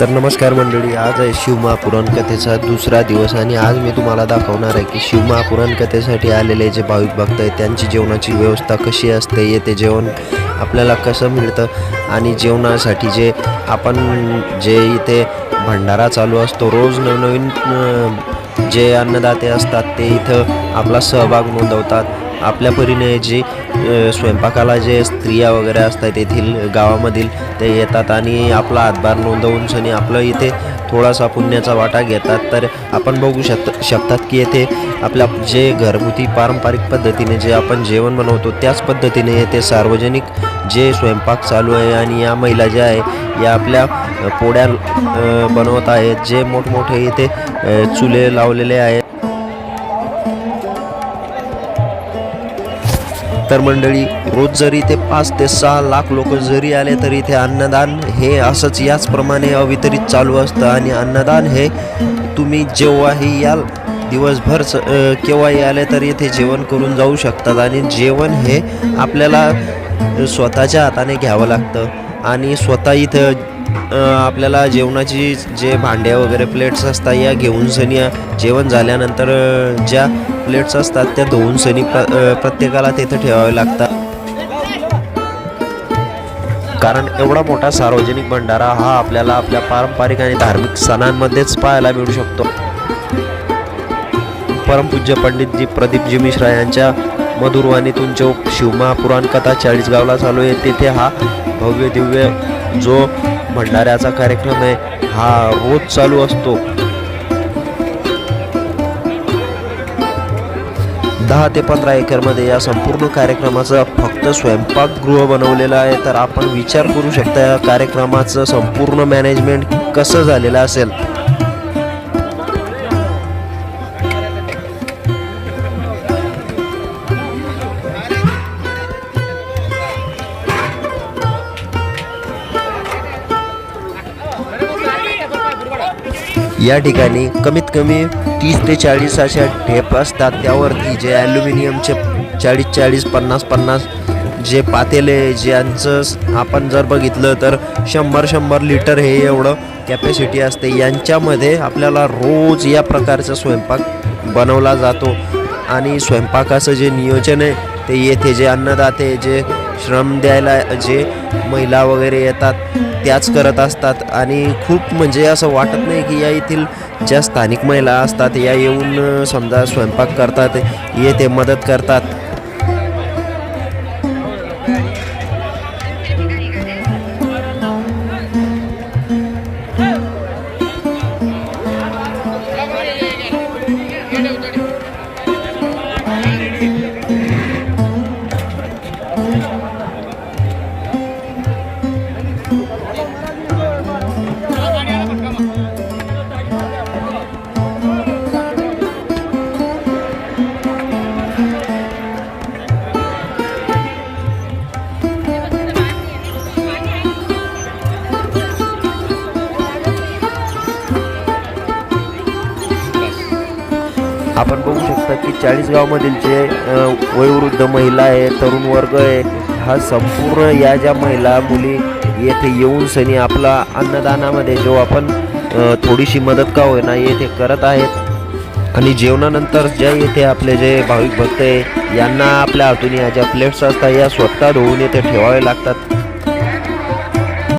तर नमस्कार मंडळी आज आहे शिवमहापुराण कथेचा दुसरा दिवस आणि आज मी तुम्हाला दाखवणार आहे की शिवमहापुराण कथेसाठी आलेले जे भाविक भक्त आहेत त्यांची जेवणाची व्यवस्था कशी असते येते जेवण आपल्याला कसं मिळतं आणि जेवणासाठी जे आपण जे इथे भंडारा चालू असतो रोज नवनवीन जे अन्नदाते असतात ते इथं आपला सहभाग नोंदवतात. आपल्या परीने जे स्वयंपाकाला जे स्त्रिया वगैरे असतात येथील गावामधील ते येतात आणि आपला हातभार नोंदवून सनी आपलं इथे थोडासा पुण्याचा वाटा घेतात. तर आपण बघू शक शकतात की येथे आपल्या जे घरगुती पारंपरिक पद्धतीने जे आपण जेवण बनवतो त्याच पद्धतीने येथे सार्वजनिक जे स्वयंपाक चालू आहे आणि या महिला ज्या आहे या आपल्या पोळ्या बनवत आहेत. जे मोठमोठे इथे चुले लावलेले आहेत. तर मंडळी रोज जरी ते पाच ते सहा लाख लोक जरी आले तरी इथे अन्नदान हे असंच याचप्रमाणे अवितरित चालू असतं. आणि अन्नदान हे तुम्ही जेव्हाही याल दिवसभर स- केव्हाही आले तरी इथे जेवण करून जाऊ शकतात. आणि जेवण हे आपल्याला स्वतःच्या हाताने घ्यावं लागतं. आणि स्वतः इथं आपल्याला जेवणाची जे भांड्या वगैरे प्लेट्स असतात या घेऊन सनी जेवण झाल्यानंतर ज्या प्लेट्स असतात त्या धुवून सनी प्र प्रत्येकाला तिथं ठेवावे लागतात. कारण एवढा मोठा सार्वजनिक भंडारा हा आपल्याला आपल्या पारंपरिक आणि धार्मिक सणांमध्येच पाहायला मिळू शकतो. परमपूज्य पंडितजी प्रदीपजी मिश्रा यांच्या मधुरवाणीतून जो शिवमहापुराण कथा चाळीसगावला चालू आहे तिथे हा भव्य दिव्य जो भंडाऱ्याचा कार्यक्रम आहे हा रोज चालू असतो. दहा ते पंधरा एकरमध्ये या संपूर्ण कार्यक्रमाचं फक्त स्वयंपाकगृह बनवलेलं आहे. तर आपण विचार करू शकता या कार्यक्रमाचं संपूर्ण मॅनेजमेंट कसं झालेलं असेल? या ठिकाणी कमीत कमी तीस ते चाळीस अशा ढेप असतात. त्यावरती जे ॲल्युमिनियमचे चाळीस चाळीस पन्नास पन्नास जे पातेले ज्यांचं आपण जर बघितलं तर शंभर शंभर लिटर हे एवढं कॅपॅसिटी असते. यांच्यामध्ये आपल्याला रोज या प्रकारचा स्वयंपाक बनवला जातो. आणि स्वयंपाकाचं जे नियोजन आहे ते येथे जे अन्नदाते जे श्रम द्यायला जे महिला वगैरे येतात त्याच करत असतात आणि खूप म्हणजे असं वाटत नाही की या येथील ज्या स्थानिक महिला असतात या येऊन समजा स्वयंपाक करतात येथे मदत करतात. आपण बघू शकता की चाळीसगावमधील जे वयोवृद्ध महिला आहे तरुण वर्ग आहे हा संपूर्ण या ज्या महिला मुली येथे येऊन सनी आपला अन्नदानामध्ये जो आपण थोडीशी मदत का होईना येथे करत आहेत. आणि जेवणानंतर ज्या येथे आपले जे भाविक भक्त आहे यांना आपल्या हातून या ज्या प्लेट्स असतात या स्वतः धुवून येथे ठेवावे लागतात.